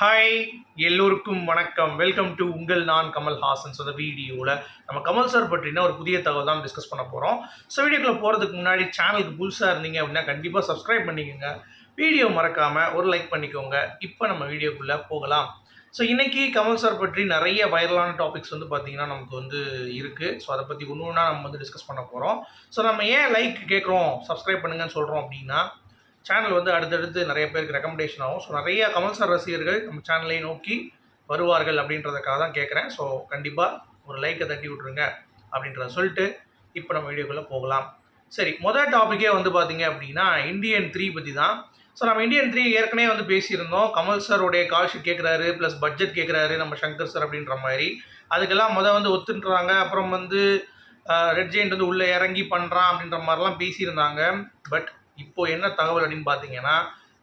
Hi எல்லோருக்கும் வணக்கம். Welcome to உங்கள் நான் கமல் ஹாசன். ஸோ இந்த வீடியோவில் நம்ம கமல் சார் பற்றின ஒரு புதிய தகவல் தான் டிஸ்கஸ் பண்ண போகிறோம் ஸோ வீடியோக்குள்ள போகிறதுக்கு முன்னாடி சேனலுக்கு புதுசாக இருந்தீங்க அப்படின்னா கண்டிப்பாக சப்ஸ்கிரைப் பண்ணிக்கோங்க. வீடியோ மறக்காமல் ஒரு லைக் பண்ணிக்கோங்க. இப்போ நம்ம வீடியோக்குள்ளே போகலாம். ஸோ இன்றைக்கி கமல் சார் பற்றி நிறைய வைரலான டாபிக்ஸ் வந்து பார்த்திங்கன்னா நமக்கு வந்து இருக்குது ஸோ அதை பற்றி ஒன்று ஒன்றா நம்ம வந்து டிஸ்கஸ் பண்ண போகிறோம் ஸோ நம்ம ஏன் லைக் கேட்குறோம் சப்ஸ்கிரைப் பண்ணுங்கன்னு சொல்கிறோம் அப்படின்னா சேனல் வந்து அடுத்தடுத்து நிறைய பேருக்கு ரெக்கமெண்டேஷன் ஆகும். ஸோ நிறைய கமல் சார் ரசிகர்கள் நம்ம சேனலை நோக்கி வருவார்கள் அப்படின்றதுக்காக தான் கேட்குறேன். ஸோ கண்டிப்பாக ஒரு லைக்கை தட்டி விட்ருங்க அப்படின்றத சொல்லிட்டு இப்போ நம்ம வீடியோக்குள்ளே போகலாம். சரி முதல் டாப்பிக்கே வந்து பார்த்தீங்க அப்படின்னா இந்தியன் த்ரீ பற்றி தான். ஸோ நம்ம இந்தியன் த்ரீ ஏற்கனவே வந்து பேசியிருந்தோம். கமல் சாரோடைய கால்ஷீட் கேட்குறாரு ப்ளஸ் பட்ஜெட் கேட்குறாரு நம்ம சங்கர் சார் அப்படின்ற மாதிரி. அதுக்கெல்லாம் மொதல் வந்து ஒத்துன்றாங்க. அப்புறம் வந்து ரெட் ஜெயிண்ட் வந்து உள்ளே இறங்கி பண்ணுறான் அப்படின்ற மாதிரிலாம் பேசியிருந்தாங்க. பட் இப்போ என்ன தகவல் அப்படின்னு பார்த்தீங்கன்னா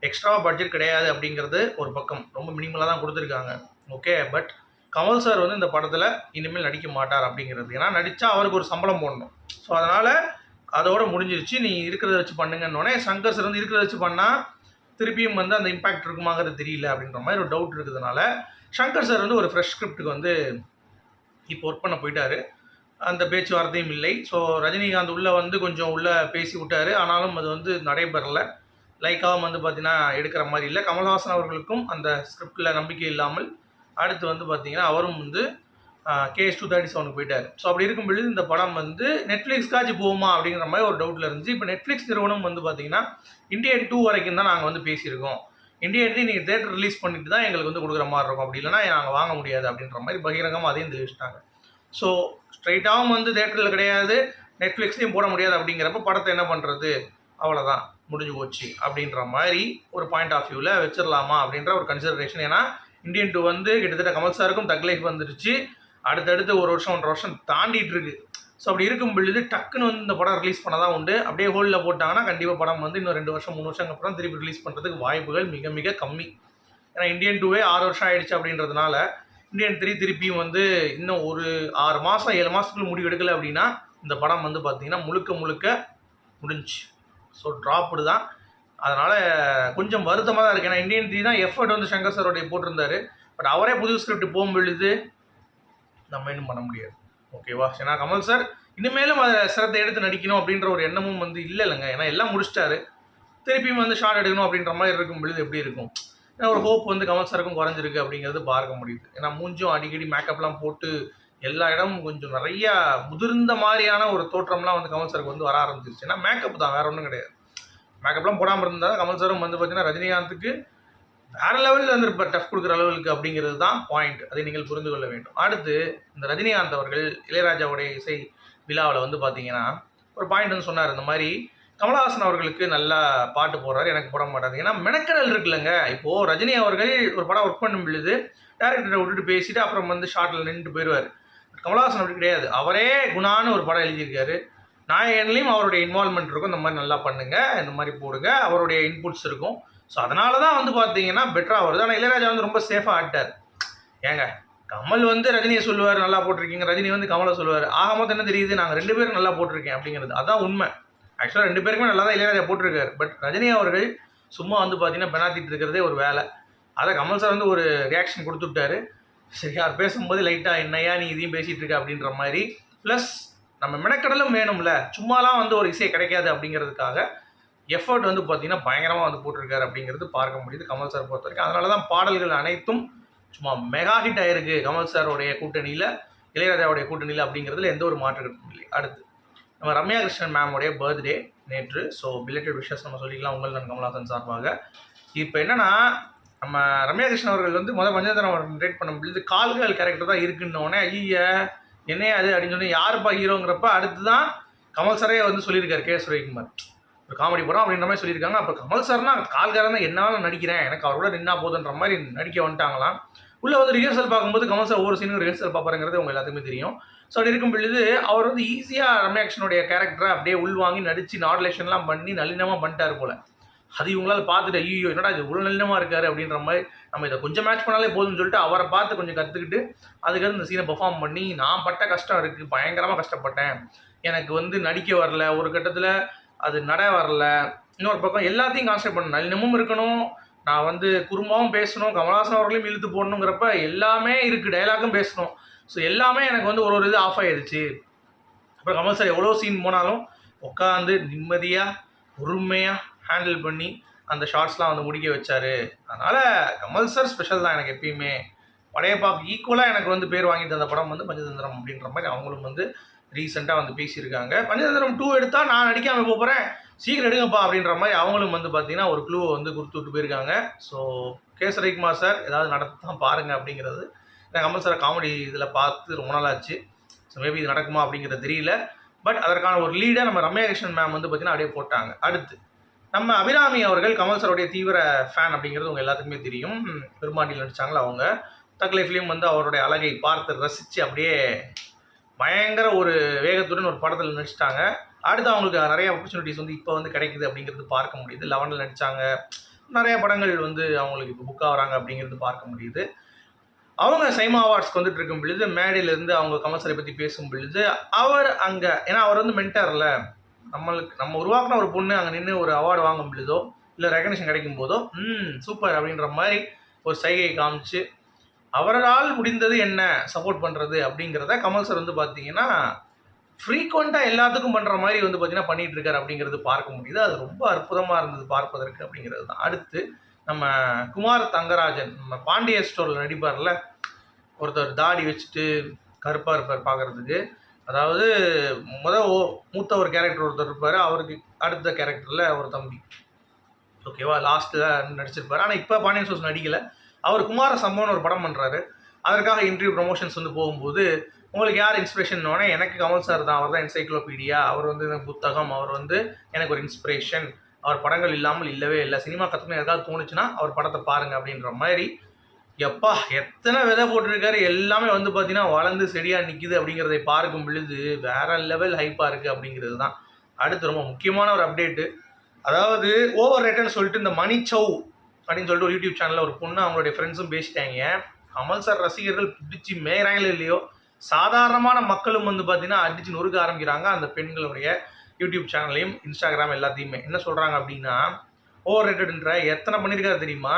எக்ஸ்ட்ரா பட்ஜெட் கிடையாது அப்படிங்கிறது ஒரு பக்கம். ரொம்ப மினிமலாக தான் கொடுத்துருக்காங்க. ஓகே பட் கமல் சார் வந்து இந்த படத்தில் இனிமேல் நடிக்க மாட்டார் அப்படிங்கிறது. ஏன்னா நடித்தா அவருக்கு ஒரு சம்பளம் போடணும். ஸோ அதனால் அதோட முடிஞ்சிருச்சு. நீ இருக்கிறத வச்சு பண்ணுங்கன்னொடனே சங்கர் சார் வந்து இருக்கிறத வச்சு பண்ணால் திருப்பியும் வந்து அந்த இம்பாக்ட் இருக்குமாங்கிறது தெரியல அப்படின்ற மாதிரி ஒரு டவுட் இருக்கிறதுனால சங்கர் சார் வந்து ஒரு ஃப்ரெஷ் ஸ்கிரிப்டுக்கு வந்து இப்போ ஒர்க் பண்ண போயிட்டாரு. அந்த பேச்சுவார்த்தையும் இல்லை. ஸோ ரஜினிகாந்த் உள்ளே வந்து கொஞ்சம் உள்ளே பேசி விட்டார் ஆனாலும் அது வந்து நடைபெறலை. லைக்காவும் வந்து பார்த்திங்கன்னா எடுக்கிற மாதிரி இல்லை. கமல்ஹாசன் அவர்களுக்கும் அந்த ஸ்கிரிப்டில் நம்பிக்கை இல்லாமல் அடுத்து வந்து பார்த்திங்கன்னா அவரும் வந்து கேஎஸ் டூ தேர்ட்டி செவனுக்கு போயிட்டார். ஸோ அப்படி இருக்கும் பொழுது இந்த படம் வந்து நெட்ஃப்ளிக்ஸ்க்காச்சு போகுமா அப்படிங்கிற மாதிரி ஒரு டவுட்டில் இருந்துச்சு. இப்போ நெட்ஃப்ளிக்ஸ் நிறுவனம் வந்து பார்த்தீங்கன்னா இந்தியன் டூ வரைக்கும் தான் நாங்கள் வந்து பேசியிருக்கோம். இந்தியா த்ரீ நீங்கள் தேட்டர் ரிலீஸ் பண்ணிட்டு தான் எங்களுக்கு வந்து கொடுக்குற மாதிரி இருக்கும். அப்படி இல்லைனா நாங்கள் வாங்க முடியாது அப்படின்ற மாதிரி பகிரங்கமாக அதையும் தெரிவிச்சிட்டாங்க ஸோ ஸ்ட்ரைட்டாகவும் வந்து தேட்டரில் கிடையாது. நெட்ஃப்ளிக்ஸ்லேயும் போட முடியாது அப்படிங்கிறப்ப படத்தை என்ன பண்ணுறது அவ்வளோதான் முடிஞ்சு போச்சு அப்படின்ற மாதிரி ஒரு பாயிண்ட் ஆஃப் வியூவில் வச்சிடலாமா அப்படின்ற ஒரு கன்சிடரேஷன் ஏன்னா இந்தியன் டூ வந்து கிட்டத்தட்ட கமல் சாருக்கும் தக் லைஃப் வந்துருச்சு. அடுத்தடுத்து ஒரு வருஷம் ஒன்றரை வருஷம் தாண்டிட்டு இருக்கு. ஸோ அப்படி இருக்கும் பொழுது டக்குன்னு வந்து இந்த படம் ரிலீஸ் பண்ணதான் உண்டு. அப்படியே ஹோலில் போட்டாங்கன்னா கண்டிப்பாக படம் வந்து இன்னும் ரெண்டு வருஷம் மூணு வருஷம் அப்புறம் திருப்பி ரிலீஸ் பண்ணுறதுக்கு வாய்ப்புகள் மிக மிக கம்மி. ஏன்னா இந்தியன் டூவே ஆறு வருஷம் ஆயிடுச்சு அப்படின்றதுனால இந்தியன் த்ரீ திருப்பியும் வந்து இன்னும் ஒரு ஆறு மாதம் ஏழு மாதத்துக்குள்ள முடிவு எடுக்கலை அப்படின்னா இந்த படம் வந்து பார்த்திங்கன்னா முழுக்க முழுக்க முடிஞ்சு. ஸோ ட்ராப்டு தான். அதனால் கொஞ்சம் வருத்தமாக தான் இருக்குது ஏன்னா இந்தியன் த்ரீ தான் எஃபர்ட் வந்து சங்கர் சாரோடைய போட்டிருந்தாரு. பட் அவரே புது ஸ்கிரிப்ட் போகும்பொழுது நம்ம இன்னும் பண்ண முடியாது. ஓகேவா ஏன்னா கமல் சார் இனிமேலும் அதை சிரத்தை எடுத்து நடிக்கணும் அப்படின்ற ஒரு எண்ணமும் வந்து இல்லை இல்லைங்க ஏன்னா எல்லாம் முடிச்சிட்டாரு. திருப்பியும் வந்து ஷார்ட் எடுக்கணும் அப்படின்ற மாதிரி இருக்கும் பொழுது எப்படி இருக்கும்? ஏன்னா ஒரு ஹோப் வந்து கமல் சாருக்கும் குறைஞ்சிருக்கு அப்படிங்கிறது பார்க்க முடியுது. ஏன்னா மூஞ்சும் அடிக்கடி மேக்கப்லாம் போட்டு எல்லா இடமும் கொஞ்சம் நிறையா முதிர்ந்த மாதிரியான ஒரு தோற்றம்லாம் வந்து கமல் சாருக்கு வந்து வர ஆரம்பிச்சிருச்சு. ஏன்னா மேக்கப் தான் வேற ஒன்றும் கிடையாது. மேக்கப்லாம் போடாமல் இருந்தால் கமல் சாரும் வந்து பார்த்தீங்கன்னா ரஜினிகாந்துக்கு வேற லெவலில் வந்து இப்போ டஃப் கொடுக்குற லெவலுக்கு அப்படிங்கிறது தான் பாயிண்ட் அதை நீங்கள் புரிந்து கொள்ள வேண்டும். அடுத்து இந்த ரஜினிகாந்த் அவர்கள் இளையராஜாவுடைய இசை விழாவில் வந்து பார்த்தீங்கன்னா ஒரு பாயிண்ட் வந்து சொன்னார். இந்த மாதிரி கமலஹாசன் அவர்களுக்கு நல்லா பாட்டு போடுறாரு. எனக்கு போட மாட்டாரு ஏன்னா மெனக்கடல் இருக்குல்லங்க. இப்போது ரஜினி அவர்கள் ஒரு படம் ஒர்க் பண்ணும் பொழுது டேரக்டரை விட்டுட்டு பேசிட்டு அப்புறம் வந்து ஷார்ட்டில் நின்றுட்டு போயிடுவார் கமலஹாசன் அப்படி கிடையாது. அவரே குணான்னு ஒரு படம் எழுதியிருக்காரு. நாயகன்லேயும் அவருடைய இன்வால்மெண்ட் இருக்கும். இந்த மாதிரி நல்லா பண்ணுங்க. இந்த மாதிரி போடுங்க. அவருடைய இன்புட்ஸ் இருக்கும். ஸோ அதனால தான் வந்து பார்த்தீங்கன்னா பெட்டராக வருது. ஆனால் இளையராஜா வந்து ரொம்ப சேஃபாக ஆட்டார். ஏங்க கமல் வந்து ரஜினியை சொல்லுவார் நல்லா போட்டிருக்கீங்க. ரஜினி வந்து கமலை சொல்லுவார். ஆக மொத்தம் என்ன தெரியுது? நாங்கள் ரெண்டு பேரும் நல்லா போட்டிருக்கேன் அப்படிங்கிறது. அதான் உண்மை. ஆக்சுவலாக ரெண்டு பேருக்குமே நல்லா தான் இளையராஜா போட்டிருக்காரு. பட் ரஜினி அவர்கள் சும்மா வந்து பார்த்தீங்கன்னா பெனாத்திட்டு இருக்கிறதே ஒரு வேலை. அதை கமல் சார் வந்து ஒரு ரியாக்ஷன் கொடுத்துட்டாரு. சரி யார் பேசும்போது லைட்டாக என்னையா நீ இதையும் பேசிகிட்டு இருக்க அப்படின்ற மாதிரி. ப்ளஸ் நம்ம மெனக்கடலும் வேணும்ல. சும்மாலாம் வந்து ஒரு இசை கிடைக்காது அப்படிங்கிறதுக்காக எஃபர்ட் வந்து பார்த்தீங்கன்னா பயங்கரமாக வந்து போட்டிருக்காரு அப்படிங்கிறது பார்க்க முடியுது கமல் சார் பொறுத்த வரைக்கும் அதனால தான் பாடல்கள் அனைத்தும் சும்மா மெகா ஹிட் ஆயிருக்கு கமல் சாருடைய கூட்டணியில் இளையராஜாவுடைய கூட்டணியில் அப்படிங்கிறதுல எந்த ஒரு மாற்று கருத்தும் இல்லை. அடுத்து. நம்ம ரம்யா கிருஷ்ணன் மேமுடைய பர்த்டே நேற்று. ஸோ பிலேட்டட் விஷஸ் நம்ம சொல்லிக்கலாம். உங்கள் நான் கமலாசன் சார்பாக. இப்போ என்னன்னா நம்ம ரம்யா கிருஷ்ணன் அவர்கள் வந்து முதல் மஞ்சள் ரேட் பண்ண முடியுது கால்கள் கேரக்டர் தான் இருக்குன்னொடனே ஐய என்னையே அது அப்படின்னு சொல்லி யாருப்பா ஹீரோங்கிறப்ப அடுத்து தான் கமல் சாரே வந்து சொல்லியிருக்காரு. கே. சுரவிக்குமார் ஒரு காமெடி படம் அப்படின்ற மாதிரி சொல்லியிருக்காங்க. அப்போ கமல் சார்னா கால்காரன் தான் என்னால் நடிக்கிறேன்? எனக்கு அவரோட நின்னா போதுன்ற மாதிரி நடிக்க வந்துட்டாங்களாம். உள்ளே வந்து ரிஹர்சல் பார்க்கும்போது கமல் சார் ஒவ்வொரு சீனும் ரிஹர்சல் பார்ப்பாருங்கிறது உங்க எல்லாத்துக்குமே தெரியும். ஸோ அப்படி இருக்கும் பொழுது அவர் வந்து ஈஸியாக ரம்யாக்ஷனுடைய கேரக்டரை அப்படியே உள்வாங்கி நடித்து நாடுலேஷன்லாம் பண்ணி நளினமாக பண்ணிட்டார் போல். அது இவங்களால் பார்த்துட்டு ஐயோ என்னடா இது இவ்வளோ நளினமாக இருக்கார் அப்படின்ற மாதிரி நம்ம இதை கொஞ்சம் மேட்ச் பண்ணாலே போதும்னு சொல்லிட்டு அவரை பார்த்து கொஞ்சம் கற்றுக்கிட்டு அதுக்கடுத்து இந்த சீனை பெர்ஃபார்ம் பண்ணி நான் பட்ட கஷ்டம் இருக்குது பயங்கரமாக கஷ்டப்பட்டேன். எனக்கு வந்து நடிக்க வரல ஒரு கட்டத்தில் அது நட வரல. இன்னொரு பக்கம் எல்லாத்தையும் கான்சன்ட்ரேட் பண்ணணும். நளினமும் இருக்கணும். நான் வந்து குறும்பாவும் பேசணும் கமலஹாசன் அவர்களையும் இழுத்து போடணுங்கிறப்ப எல்லாமே இருக்குது டைலாக்கும் பேசணும். ஸோ எல்லாமே எனக்கு வந்து ஒரு ஒரு இது ஆஃப் ஆகிடுச்சு அப்புறம் கமல் சார் எவ்வளோ சீன் போனாலும் உட்காந்து நிம்மதியாக பொறுமையாக ஹேண்டில் பண்ணி அந்த ஷார்ட்ஸ்லாம் வந்து முடிக்க வச்சாரு. அதனால் கமல் சார் ஸ்பெஷல் தான் எனக்கு எப்பயுமே. படையப்பாக்கு ஈக்குவலாக எனக்கு வந்து பேர் வாங்கி தந்த படம் வந்து பஞ்சதந்திரம் அப்படின்ற மாதிரி அவங்களும் வந்து ரீசெண்டாக வந்து பேசியிருக்காங்க. பஞ்சதந்திரம் டூ எடுத்தால் நான் நடிக்காமல் போகிறேன் சீக்கிரம் எடுங்கப்பா அப்படின்ற மாதிரி அவங்களும் வந்து பார்த்தீங்கன்னா ஒரு க்ளூவை வந்து கொடுத்து விட்டு போயிருக்காங்க. ஸோ கேசரிக்குமார் சார் ஏதாவது நடத்து தான் பாருங்கள் அப்படிங்கிறது நான் கமல் சார் காமெடி இதில் பார்த்து ரொம்ப நாள் ஆச்சு ஸோ மேபி இது நடக்குமா அப்படிங்கிறது தெரியல. பட் அதற்கான ஒரு லீடாக நம்ம ரம்யா கிருஷ்ணன் மேம் வந்து பார்த்தீங்கன்னா அப்படியே போட்டாங்க. அடுத்து நம்ம அபிராமி அவர்கள் கமல் சாருடைய தீவிர ஃபேன் அப்படிங்கிறது உங்கள் எல்லாத்துக்குமே தெரியும். பெருமாண்டியில் நடித்தாங்களா அவங்க? தக் லைஃப்லேயும் வந்து அவருடைய அழகை பார்த்து ரசித்து அப்படியே பயங்கர ஒரு வேகத்துடன் ஒரு படத்தில் நடிச்சிட்டாங்க. அடுத்து அவங்களுக்கு நிறைய ஆப்பர்ச்சுனிட்டிஸ் வந்து இப்போ வந்து கிடைக்குது அப்படிங்கிறது பார்க்க முடியுது. லெவனில் நடித்தாங்க நிறைய படங்கள் வந்து அவங்களுக்கு இப்போ புக் ஆகிறாங்க அப்படிங்கிறது பார்க்க முடியுது. அவங்க சைமா அவார்ட்ஸ்க்கு வந்துட்டு இருக்கும் பொழுது மேடையிலேருந்து அவங்க கமல்சரை பற்றி பேசும் பொழுது அவர் அங்கே ஏன்னா அவர் வந்து மென்டர்ல நம்மளுக்கு நம்ம உருவாக்கின ஒரு பொண்ணு அங்கே நின்று ஒரு அவார்டு வாங்கும் பொழுதோ இல்லை ரெகனேஷன் கிடைக்கும் போதோ ம் சூப்பர் அப்படின்ற மாதிரி ஒரு சைகை காமிச்சு அவரால் முடிந்தது என்ன சப்போர்ட் பண்ணுறது அப்படிங்கிறத கமல் சார் வந்து பார்த்தீங்கன்னா ஃப்ரீக்வெண்ட்டாக எல்லாத்துக்கும் பண்ணுற மாதிரி வந்து பார்த்தீங்கன்னா பண்ணிகிட்டு இருக்காரு அப்படிங்கிறது பார்க்க முடியுது. அது ரொம்ப அற்புதமாக இருந்தது பார்ப்பதற்கு அப்படிங்கிறது தான். அடுத்து நம்ம குமார் தங்கராஜன் நம்ம பாண்டிய ஸ்டோரில் நடிப்பார்ல ஒருத்தர் தாடி வச்சுட்டு கருப்பாக இருப்பார் பார்க்குறதுக்கு அதாவது முத ஓ மூத்த ஒரு கேரக்டர் ஒருத்தர் இருப்பார் அவருக்கு அடுத்த கேரக்டரில் ஒரு தம்பி. ஓகேவா லாஸ்ட்டில் நடிச்சிருப்பார். ஆனால் இப்போ பாண்டியன் ஸ்டோர்ஸ் நடிக்கலை. அவர் குமார சம்பவம்னு ஒரு படம் பண்ணுறாரு அதற்காக இன்டர்வியூ ப்ரொமோஷன்ஸ் வந்து போகும்போது உங்களுக்கு யார் இன்ஸ்பிரேஷன் எனக்கு கமல் சார் தான். அவர் தான் என்சைக்ளோபீடியா அவர் வந்து எனக்கு புத்தகம். அவர் வந்து எனக்கு ஒரு இன்ஸ்பிரேஷன் அவர் படங்கள் இல்லாமல் இல்லவே இல்லை. சினிமா கற்றுக்கணும் எதாவது தோணுச்சுன்னா அவர் படத்தை பாருங்கள் அப்படின்ற மாதிரி. எப்பா எத்தனை விதை போட்டிருக்காரு? எல்லாமே வந்து பார்த்தீங்கன்னா வளர்ந்து செடியாக நிற்கிது அப்படிங்கிறதை பார்க்கும் பொழுது வேற லெவல் ஹைப்பாக இருக்குது அப்படிங்கிறது தான். அடுத்து ரொம்ப முக்கியமான ஒரு அப்டேட்டு அதாவது ஓவர் ரேட்டர்னு சொல்லிட்டு இந்த மணி சௌ அப்படின்னு சொல்லிட்டு ஒரு யூடியூப் சேனலில் ஒரு பொண்ணு அவங்களுடைய ஃப்ரெண்ட்ஸும் பேசிட்டாங்க. கமல் சார் ரசிகர்கள் பிடிச்சி மேயறாங்களோ இல்லையோ சாதாரணமான மக்களும் வந்து பார்த்தீங்கன்னா அடிச்சு நொறுக்க ஆரம்பிக்கிறாங்க அந்த பெண்களுடைய யூடியூப் சேனல்லையும் இன்ஸ்டாகிராம் எல்லாத்தையுமே. என்ன சொல்கிறாங்க அப்படின்னா ஓவர் ரேட்டட்ன்ற எத்தனை பண்ணியிருக்காரு தெரியுமா?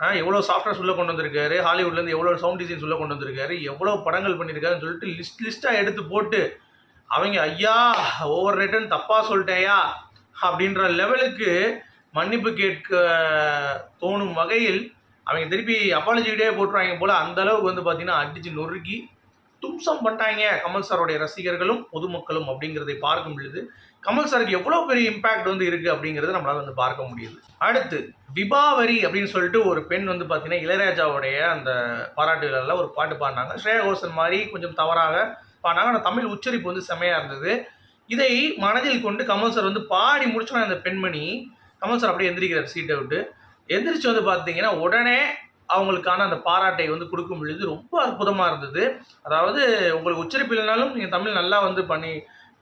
ஆ எவ்வளோ சாஃப்ட்வேர்ஸ் உள்ளே கொண்டு வந்திருக்காரு? ஹாலிவுட்லேருந்து எவ்வளோ சவுண்ட் டிசைன்ஸ் உள்ளே கொண்டு வந்திருக்காரு? எவ்வளோ படங்கள் பண்ணியிருக்காருன்னு சொல்லிட்டு லிஸ்ட் லிஸ்ட்டாக எடுத்து போட்டு அவங்க ஐயா ஓவர் ரேட்டுன்னு தப்பாக சொல்லிட்டேயா? அப்படின்ற லெவலுக்கு மன்னிப்பு கேட்க தோணும் வகையில் அவங்க திருப்பி அப்பாலஜி வீடியோ போட்டுருவாங்க போல் அந்த அளவுக்கு வந்து பார்த்திங்கன்னா அடித்து நொறுக்கி தும்சம் பண்ணிட்டாங்க கமல் சாரோடைய ரசிகர்களும் பொதுமக்களும் அப்படிங்கிறதை பார்க்கும் பொழுது கமல் சாருக்கு எவ்வளோ பெரிய இம்பேக்ட் வந்து இருக்குது அப்படிங்கிறத நம்மளால் வந்து பார்க்க முடியுது. அடுத்து விபாவரி அப்படின்னு சொல்லிட்டு ஒரு பெண் வந்து பார்த்தீங்கன்னா இளையராஜாவுடைய அந்த பாராட்டு விழாவில் ஒரு பாட்டு பாடினாங்க. ஸ்ரேயா கோஷன் மாதிரி கொஞ்சம் தவறாக பாடினாங்க. ஆனால் தமிழ் உச்சரிப்பு வந்து செமையாக இருந்தது. இதை மனதில் கொண்டு கமல் சார் வந்து பாடி முடிச்சோன்னா அந்த பெண்மணி கமல் சார் அப்படியே எந்திரிக்கிறார் சீட்டை விட்டு. எந்திரிச்சு வந்து பார்த்தீங்கன்னா உடனே அவங்களுக்கான அந்த பாராட்டை வந்து கொடுக்கும் பொழுது ரொம்ப அற்புதமாக இருந்தது. அதாவது உங்களுக்கு உச்சரிப்பு இல்லைனாலும் நீங்கள் தமிழ் நல்லா வந்து பண்ணி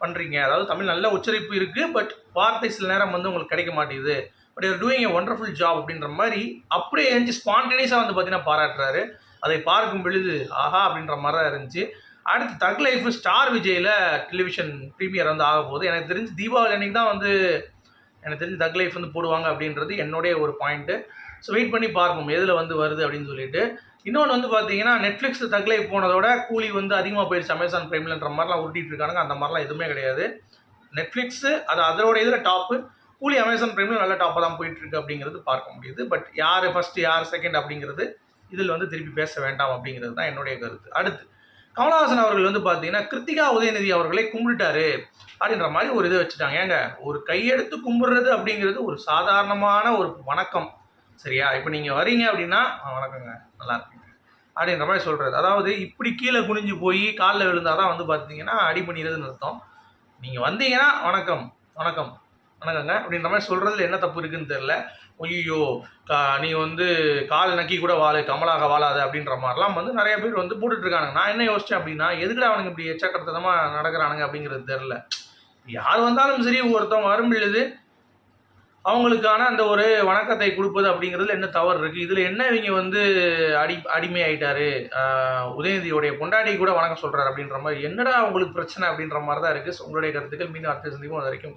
பண்ணுறீங்க அதாவது தமிழ் நல்ல உச்சரிப்பு இருக்குது பட் வார்த்தை சில நேரம் வந்து உங்களுக்கு கிடைக்க மாட்டேங்குது. But you're doing a wonderful job அப்படின்ற மாதிரி அப்படியே எழுந்து ஸ்பான்டேனியஸாக வந்து பார்த்தீங்கன்னா பாராட்டுறாரு. அதை பார்க்கும் பொழுது ஆஹா! அப்படின்ற மாதிரி தான் இருந்துச்சு. அடுத்து தக் லைஃப் ஸ்டார் விஜயில் டெலிவிஷன் ப்ரீமியர் வந்து ஆக போகுது எனக்கு தெரிஞ்சு தீபாவளி அன்னைக்கு தான் வந்து எனக்கு தெரிஞ்சு தக் லைஃப் வந்து போடுவாங்க அப்படின்றது என்னுடைய ஒரு பாயிண்ட்டு ஸோ வெயிட் பண்ணி பார்ப்போம் எதில் வந்து வருது அப்படின்னு சொல்லிட்டு. இன்னொன்று வந்து பார்த்தீங்கன்னா நெட்ஃப்ளிக்ஸ் தக் லைஃப் போனதோட கூலி வந்து அதிகமாக போயிடுச்சு அமேசான் ப்ரைம்லன்ற மாதிரிலாம் உருட்டிட்டு இருக்காங்க அந்த மாதிரிலாம் எதுவுமே கிடையாது. நெட்ஃப்ளிக்ஸு அது அதோட இதில் டாப்பு கூலி அமேசான் ப்ரைமில் நல்ல டாப்பாக தான் போயிட்டுருக்கு அப்படிங்கிறது பார்க்க முடியுது. பட் யார் ஃபஸ்ட்டு யார் செகண்ட் அப்படிங்கிறது இதில் வந்து திருப்பி பேச வேண்டாம் அப்படிங்கிறது தான் என்னுடைய கருத்து. அடுத்து கமலஹாசன் அவர்கள் வந்து பார்த்தீங்கன்னா கிருத்திகா உதயநிதி அவர்களை கும்பிட்டுட்டாரு அப்படின்ற மாதிரி ஒரு இதை வச்சுட்டாங்க. ஏங்க ஒரு கையெடுத்து கும்பிடுறது அப்படிங்கிறது ஒரு சாதாரணமான ஒரு வணக்கம். சரியா? இப்போ நீங்கள் வரீங்க அப்படின்னா வணக்கங்க நல்லா இருக்குங்க அப்படின்ற மாதிரி சொல்கிறது அதாவது இப்படி கீழே குனிஞ்சு போய் காலில் விழுந்தால் தான் வந்து பார்த்தீங்கன்னா அடி பண்ணிடுறதுன்னு அர்த்தம். நீங்கள் வந்தீங்கன்னா வணக்கம் வணக்கம் வணக்கங்க. அப்படின்ற மாதிரி சொல்கிறதுல என்ன தப்பு இருக்குன்னு தெரில ஐயோ கா நீ வந்து கால் நக்கி கூட வாழு கமலாக வாழாது அப்படின்ற மாதிரிலாம் வந்து நிறைய பேர் வந்து போட்டுட்டு நான் என்ன யோசிச்சேன் அப்படின்னா எதுக்குடா அவனுக்கு இப்படி எச்சக்கடத்தனமாக நடக்கிறானுங்க அப்படிங்கிறது தெரில யார் வந்தாலும் சரி ஒருத்தவங்க வரும்பொழுது அவங்களுக்கான அந்த ஒரு வணக்கத்தை கொடுப்பது அப்படிங்கிறதுல என்ன தவறு இருக்குது இதில் என்ன இவங்க வந்து அடி அடிமை ஆயிட்டாரு உதயநிதியோடைய பொண்டாட்டி கூட வணக்கம் சொல்கிறாரு அப்படின்ற மாதிரி. என்னடா உங்களுக்கு பிரச்சனை அப்படின்ற மாதிரி தான் இருக்குது உங்களுடைய கருத்துக்கள் மீண்டும் அடுத்த சந்திப்போம். அது வரைக்கும்